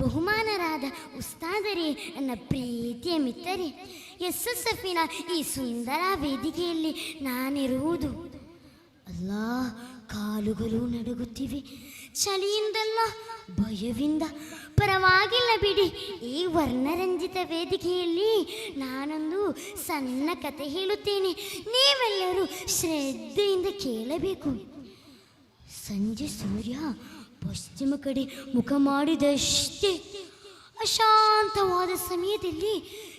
ಬಹುಮಾನರಾದ ಉಸ್ತಾದರೇ, ನನ್ನ ಪ್ರೀತಿಯ ಮಿತ್ತರೇ S S ಎಫಿನ ಈ ಸುಂದರ ವೇದಿಕೆಯಲ್ಲಿ ನಾನಿರುವುದು. ಅಲ್ಲ, ಕಾಲುಗಳು ನಡುಗುತ್ತಿವೆ. ಚಳಿಯಿಂದಲ್ಲ, ಭಯವಿಂದ. ಪರವಾಗಿಲ್ಲ ಬಿಡಿ, ಈ ವರ್ಣರಂಜಿತ ವೇದಿಕೆಯಲ್ಲಿ ನಾನೊಂದು ಸಣ್ಣ ಕತೆ ಹೇಳುತ್ತೇನೆ. ನೀವೆಲ್ಲರೂ ಶ್ರದ್ಧೆಯಿಂದ ಕೇಳಬೇಕು. ಸಂಜೆ ಸೂರ್ಯ ಪಶ್ಚಿಮ ಕಡೆ ಮುಖ ಮಾಡಿದಷ್ಟೇ ಅಶಾಂತವಾದ ಸಮಯದಲ್ಲಿ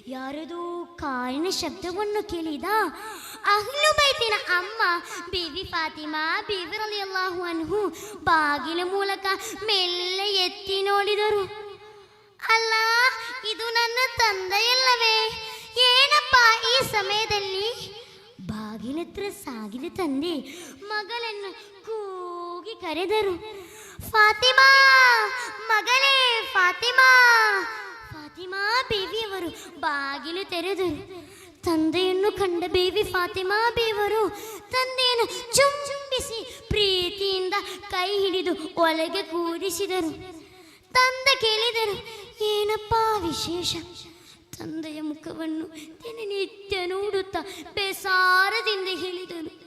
ಯಾರದೋ ಕಾರಿನ ಶಬ್ದವನ್ನು ಕೇಳಿದ. ಅಹ್ಲು ಬೈತಿನ ಅಮ್ಮ, ಬೀವಿ ಫಾತಿಮಾ, ಬೀವಿ ಅಲ್ಲಾಹು ಅನ್ಹು, ಬಾಗಿಲ ಮೂಲಕ ಮೆಲ್ಲ ಎತ್ತಿ ನೋಡಿದರು. ಅಲ್ಲ ಇದು ನನ್ನ ತಂದೆಯಲ್ಲವೇ, ಏನಪ್ಪ ಈ ಸಮಯದಲ್ಲಿ? ಬಾಗಿಲತ್ರ ಸಾಗಿದ ತಂದೆ ಮಗಳನ್ನು ಕೂಗಿ ಕರೆದರು. ಫಾತಿಮಾ, ಮಗಳೇ ಫಾತಿಮಾ. ಫಾತಿಮಾ ಬೇವಿಯವರು ಬಾಗಿಲು ತೆರೆದರು. ತಂದೆಯನ್ನು ಕಂಡ ಬೇವಿ ಫಾತಿಮಾ ಬೇವರು ತಂದೆಯನ್ನು ಚುಂಬಿಸಿ ಪ್ರೀತಿಯಿಂದ ಕೈ ಹಿಡಿದು ಒಳಗೆ ಕೂರಿಸಿದರು. ತಂದೆ ಕೇಳಿದರು, ಏನಪ್ಪಾ ವಿಶೇಷ? ತಂದೆಯ ಮುಖವನ್ನು ದಿನನಿತ್ಯ ನೋಡುತ್ತಾ ಬೇಸಾರದಿಂದ ಹೇಳಿದರು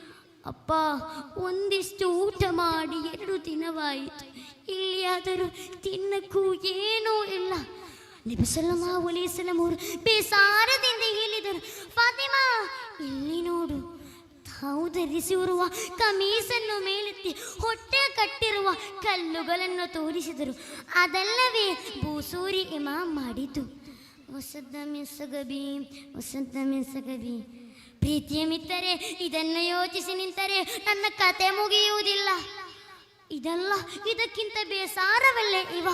ಅಪ್ಪ, ಒಂದಿಷ್ಟು ಊಟ ಮಾಡಿ ಎರಡು ದಿನವಾಯಿತು. ಇಲ್ಲಿಯಾದರೂ ತಿನ್ನಕ್ಕೂ ಏನೂ ಇಲ್ಲ. ನಿಬಸಲಮ ಒಲಿಸಲಂ ಅವರು ಬೇಸಾರದಿಂದ ಹೇಳಿದರು, ಫಾತಿಮಾ, ಇಲ್ಲಿ ನೋಡು. ತಾವು ಧರಿಸಿರುವ ಕಮೀಸನ್ನು ಮೇಲೆತ್ತಿ ಹೊಟ್ಟೆ ಕಟ್ಟಿರುವ ಕಲ್ಲುಗಳನ್ನು ತೋರಿಸಿದರು. ಅದಲ್ಲವೇ ಬೂಸೂರಿ ಇಮಾಮ್ ಮಾಡಿತು ಹೊಸದ ಮೆಸಗಬಿ ಹೊಸದ ಮೆಸಗಬಿ ಪ್ರೀತಿಯ ಮಿತ್ತರೆ ಇದನ್ನು ಯೋಚಿಸಿ ನಿಂತರೆ ನನ್ನ ಕತೆ ಮುಗಿಯುವುದಿಲ್ಲ. ಇದಲ್ಲ ಇದಕ್ಕಿಂತ ಬೇಸಾರವಲ್ಲೇ ಇವ.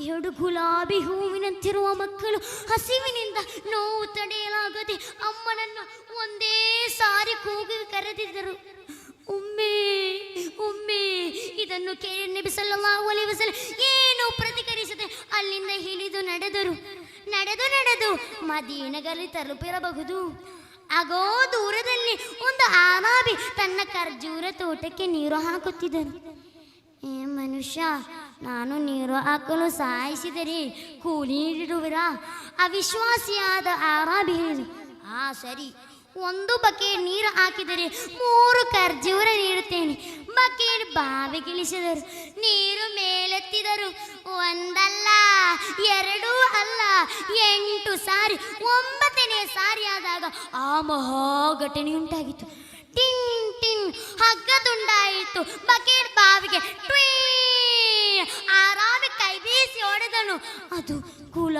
ಎರಡು ಗುಲಾಬಿ ಹೂವಿನಂತಿರುವ ಮಕ್ಕಳು ಹಸಿವಿನಿಂದ ನೋವು ತಡೆಯಲಾಗದೆ ಅಮ್ಮನನ್ನು ಒಂದೇ ಸಾರಿ ಕೂಗಿ ಕರೆದಿದ್ದರು. ಒಮ್ಮೆ ಒಮ್ಮೆ ಇದನ್ನು ಕೇಳಿ ವಸಲ್ಲಂ ಏನು ಪ್ರತಿಕರಿಸದೆ ಅಲ್ಲಿಂದ ಹಿಡಿದು ನಡೆದರು. ನಡೆದು ನಡೆದು ಮದೀನಗಲ್ಲಿ ತಲುಪಿರಬಹುದು. ಆಗೋ ದೂರದಲ್ಲಿ ಒಂದು ಆನಾಬಿ ತನ್ನ ಖರ್ಜೂರ ತೋಟಕ್ಕೆ ನೀರು ಹಾಕುತ್ತಿದ್ದನು ಏ ಮನುಷ್ಯ, ನಾನು ನೀರು ಹಾಕಲು ಸಾಯಿಸಿದರೆ ಕೂಲಿ ನೀಡಿರುವಿರಾ? ಅವಿಶ್ವಾಸಿಯಾದ ಆರಾಬಿ ಆ, ಸರಿ. ಒಂದು ಬಕೆಟ್ ನೀರು ಹಾಕಿದರೆ ಮೂರು ಖರ್ಜೂರ ನೀಡುತ್ತೇನೆ. ಬಕೆಟ್ ಬಾವಿಗಿಳಿಸಿದರು ನೀರು ಮೇಲೆತ್ತಿದರು. ಒಂದಲ್ಲ, ಎರಡೂ ಅಲ್ಲ, ಎಂಟು ಸಾರಿ, ಒಂಬತ್ತನೇ ಸಾರಿ ಆದಾಗ ಆ ಮಹಾ ಘಟನೆ ಉಂಟಾಗಿತ್ತು ಟಿನ್ ಟಿನ್ ಹಗ್ಗ ತುಂಡಾಯಿತು ಬಕೆಟ್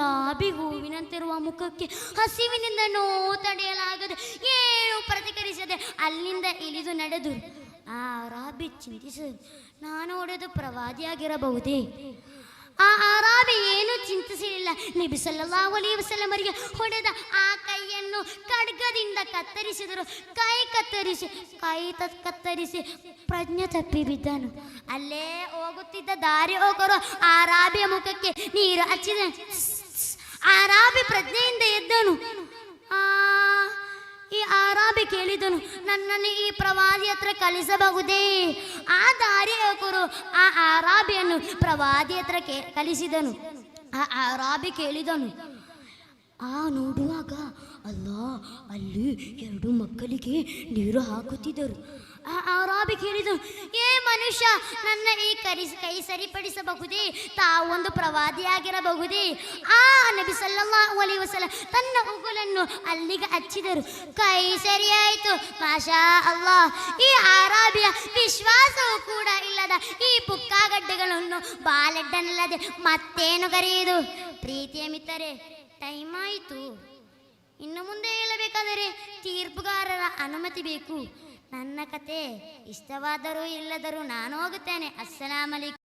ಗುಲಾಬಿ ಹೂವಿನಂತಿರುವ ಮುಖಕ್ಕೆ ಹಸಿವಿನಿಂದ ನೋವು ತಡೆಯಲಾಗದೆ ಏನು ಪ್ರತಿಕರಿಸದೆ ಅಲ್ಲಿಂದ ಇಳಿದು ನಡೆದು, ಆ ಅರಾಬಿ ಚಿಂತಿಸಿದ ನಾನು ಹೊಡೆದು ಪ್ರವಾದಿಯಾಗಿರಬಹುದೇ? ಆ ಆರಾಬಿ ಏನು ಚಿಂತಿಸಲಿಲ್ಲ. ನಬಿ ಸಲ್ಲಲ್ಲಾಹು ಅಲೈಹಿ ವಸಲ್ಲಮರಿಗೆ ಹೊಡೆದ ಆ ಕೈಯನ್ನು ಖಡ್ಗದಿಂದ ಕತ್ತರಿಸಿದರು. ಕೈ ಕತ್ತರಿಸಿ ಕೈ ಕತ್ತರಿಸಿ ಪ್ರಜ್ಞೆ ತಪ್ಪಿ ಬಿದ್ದನು. ಅಲ್ಲೇ ಹೋಗುತ್ತಿದ್ದ ದಾರಿ ಹೋಗರು ರಾಬಿಯ ಮುಖಕ್ಕೆ ನೀರು ಹಚ್ಚಿದ ಆರಾಬಿ ಪ್ರಜ್ಞೆಯಿಂದ ಎದ್ದನು. ಆ, ಈ ಆರಾಬಿ ಕೇಳಿದನು, ನನ್ನನ್ನು ಈ ಪ್ರವಾದಿ ಹತ್ರ ಕಲಿಸಬಹುದೇ ಆ ದಾರಿ ಹಕರು ಆ ಆರಾಬಿಯನ್ನು ಪ್ರವಾದಿ ಹತ್ರ ಕೇ ಕಲಿಸಿದನು ಆ ಆರಾಬಿ ಕೇಳಿದನು, ಆ ನೋಡುವಾಗ ಅಲ್ಲ, ಅಲ್ಲಿ ಎರಡು ಮಕ್ಕಳಿಗೆ ನೀರು ಹಾಕುತ್ತಿದ್ದರು. ಆ ಕೇಳಿದು ಏ ಮನುಷ್ಯ, ನನ್ನ ಈ ಕರಿ, ಕೈ ಸರಿಪಡಿಸಬಹುದೇ? ತಾವೊಂದು ಪ್ರವಾದಿಯಾಗಿರಬಹುದೇ ಆ ನಬಿ ಸಲ್ಲಲ್ಲಾಹು ಅಲೈಹಿ ತನ್ನ ಉಗುಲನ್ನು ಅಲ್ಲಿಗೆ ಹಚ್ಚಿದರು. ಕೈ ಸರಿಯಾಯಿತು ಮಾಷಾ ಅಲ್ಲಾ ಈ ಆರಾಬಿಯ ವಿಶ್ವಾಸವೂ ಕೂಡ ಇಲ್ಲದ ಈ ಪುಕ್ಕಾಗಡ್ಡೆಗಳನ್ನು ಬಾಲೆಡ್ಡನಲ್ಲದೆ ಮತ್ತೇನು ಕರೆಯುವುದು? ಪ್ರೀತಿಯ ಮಿತ್ತರೆ ಟೈಮ್ ಆಯಿತು. ಇನ್ನು ಮುಂದೆ ಹೇಳಬೇಕಾದರೆ ತೀರ್ಪುಗಾರರ ಅನುಮತಿ ಬೇಕು. ನನ್ನ ಕತೆ ಇಷ್ಟವಾದರೂ ಇಲ್ಲದರೂ ನಾನು ಹೋಗುತ್ತೇನೆ. ಅಸ್ಸಲಾಮಲಿ